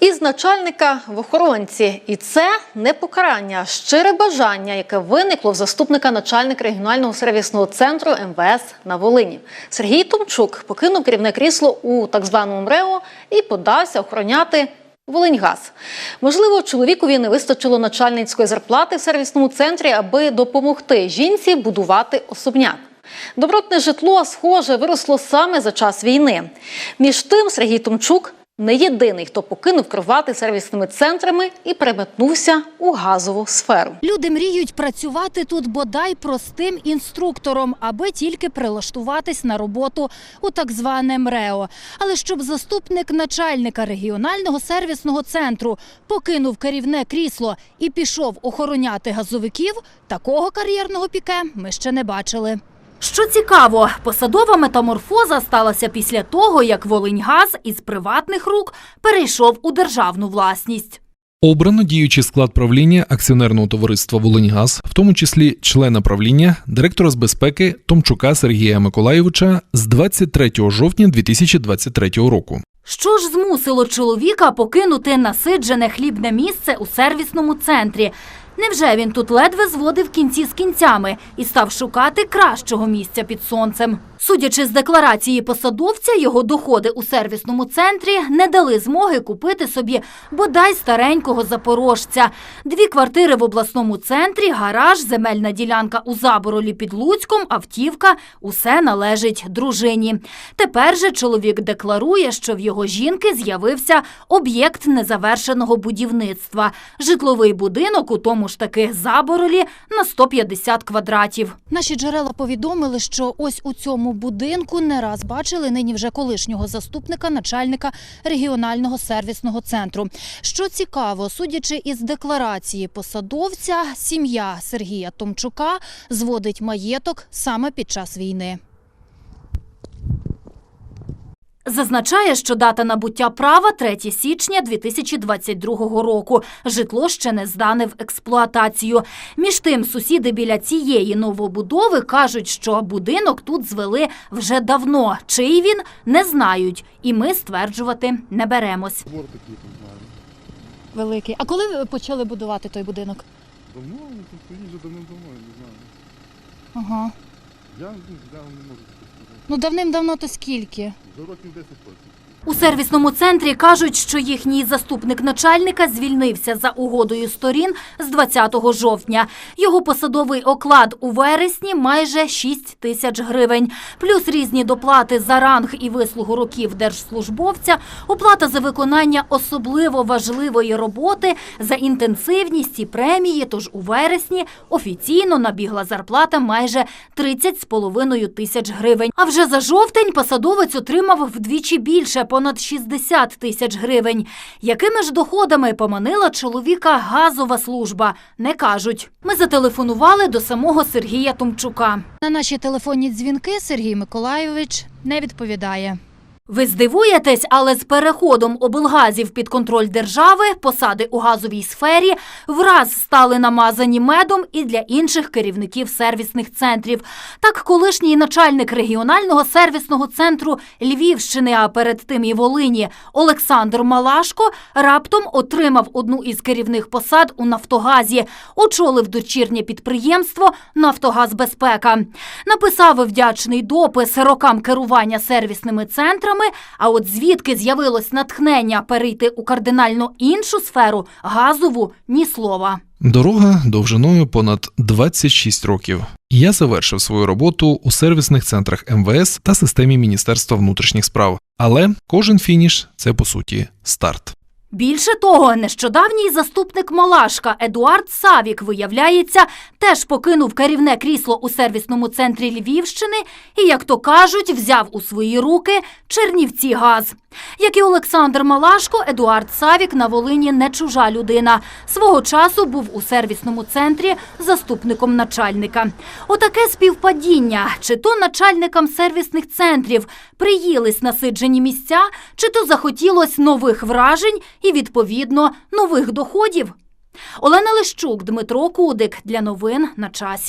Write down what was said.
Із начальника в охоронці, і це не покарання, а щире бажання, яке виникло в заступника начальника регіонального сервісного центру МВС на Волині. Сергій Томчук покинув керівне крісло у так званому МРЕО і подався охороняти Волиньгаз. Можливо, чоловікові не вистачило начальницької зарплати в сервісному центрі, аби допомогти жінці будувати особняк. Добротне житло, схоже, виросло саме за час війни. Між тим, Сергій Томчук не єдиний, хто покинув керувати сервісними центрами і переметнувся у газову сферу. Люди мріють працювати тут бодай простим інструктором, аби тільки прилаштуватись на роботу у так зване МРЕО. Але щоб заступник начальника регіонального сервісного центру покинув керівне крісло і пішов охороняти газовиків, такого кар'єрного піке ми ще не бачили. Що цікаво, посадова метаморфоза сталася після того, як Волиньгаз із приватних рук перейшов у державну власність. Обрано діючий склад правління акціонерного товариства Волиньгаз, в тому числі члена правління, директора з безпеки Томчука Сергія Миколаєвича з 23 жовтня 2023 року. Що ж змусило чоловіка покинути насиджене хлібне місце у сервісному центрі? Невже він тут ледве зводив кінці з кінцями і став шукати кращого місця під сонцем? Судячи з декларації посадовця, його доходи у сервісному центрі не дали змоги купити собі бодай старенького запорожця. Дві квартири в обласному центрі, гараж, земельна ділянка у Заборолі під Луцьком, автівка – усе належить дружині. Тепер же чоловік декларує, що в його жінки з'явився об'єкт незавершеного будівництва – житловий будинок у тому ж таки Заборолі на 150 квадратів. Наші джерела повідомили, що ось у цьому будинку не раз бачили нині вже колишнього заступника начальника регіонального сервісного центру. Що цікаво, судячи із декларації посадовця, сім'я Сергія Томчука зводить маєток саме під час війни. Зазначає, що дата набуття права 3 січня 2022 року. Житло ще не здане в експлуатацію. Між тим, сусіди біля цієї новобудови кажуть, що будинок тут звели вже давно. Чий він не знають, і ми стверджувати не беремось. Двор такий там. Великий. А коли ви почали будувати той будинок? Давно, ну тут вже давним-давно, я не знаю. Ага. Я, ну, я не можу сказати. Ну давним-давно то скільки? За років 10 точно. У сервісному центрі кажуть, що їхній заступник начальника звільнився за угодою сторін з 20 жовтня. Його посадовий оклад у вересні майже 6 тисяч гривень. Плюс різні доплати за ранг і вислугу років держслужбовця, оплата за виконання особливо важливої роботи, за інтенсивність і премії. Тож у вересні офіційно набігла зарплата майже 30,5 тисяч гривень. А вже за жовтень посадовець отримав вдвічі більше понад 60 тисяч гривень. Якими ж доходами поманила чоловіка газова служба? Не кажуть. Ми зателефонували до самого Сергія Тумчука. На наші телефонні дзвінки Сергій Миколайович не відповідає. Ви здивуєтесь, але з переходом облгазів під контроль держави посади у газовій сфері враз стали намазані медом і для інших керівників сервісних центрів. Так, колишній начальник регіонального сервісного центру Львівщини, а перед тим і Волині, Олександр Малашко раптом отримав одну із керівних посад у Нафтогазі, очолив дочірнє підприємство Нафтогазбезпека. Написав вдячний допис рокам керування сервісними центрами. А от звідки з'явилось натхнення перейти у кардинально іншу сферу газову ні слова. Дорога довжиною понад 26 років. Я завершив свою роботу у сервісних центрах МВС та системі Міністерства внутрішніх справ. Але кожен фініш це по суті старт. Більше того, нещодавній заступник Малашка Едуард Савік, виявляється, теж покинув керівне крісло у сервісному центрі Львівщини і, як то кажуть, взяв у свої руки Чернівці газ. Як і Олександр Малашко, Едуард Савік на Волині не чужа людина. Свого часу був у сервісному центрі заступником начальника. Отаке співпадіння. Чи то начальникам сервісних центрів приїлись насиджені місця, чи то захотілось нових вражень і, відповідно, нових доходів. Олена Лещук, Дмитро Кудик. Для новин на часі.